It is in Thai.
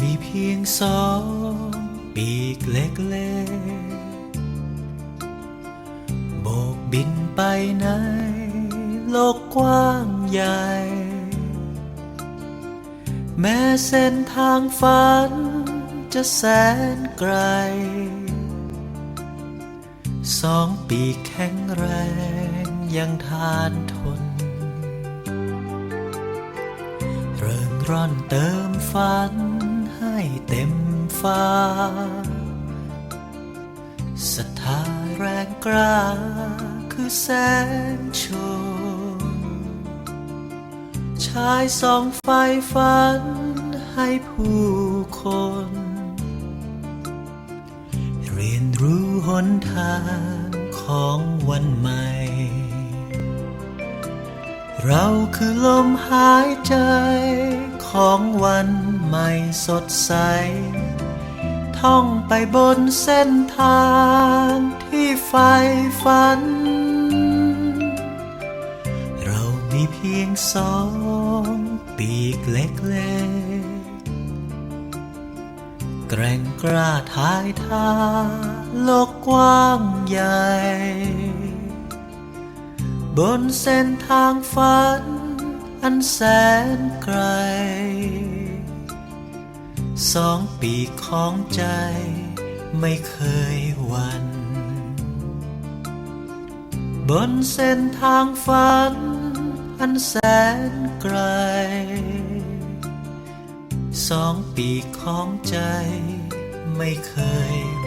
มีเพียงสองปีกเล็กๆ โบกบินไปในโลกกว้างใหญ่ แม้เส้นทางฝันจะแสนไกล สองปีกแข็งแรงยังทานทน เริงร่อนเติมฝัน เต็มฟ้าศรัทธาแรงกล้าคือแสงโชนชายสองไฟฝันให้ผู้คน เรียนรู้หนทางของวันใหม่ เราคือลมหายใจของวัน ใหม่สดใส ท่องไปบนเส้นทางที่ไฟฝัน เรามีเพียงสองปีกเล็กๆแกร่งกล้าทายทาโลกกว้างใหญ่ บนเส้นทางฝันอันแสนไกล สองปีของใจไม่เคยวัน บนเส้นทางฝัน อันแสนไกล สองปีของใจไม่เคย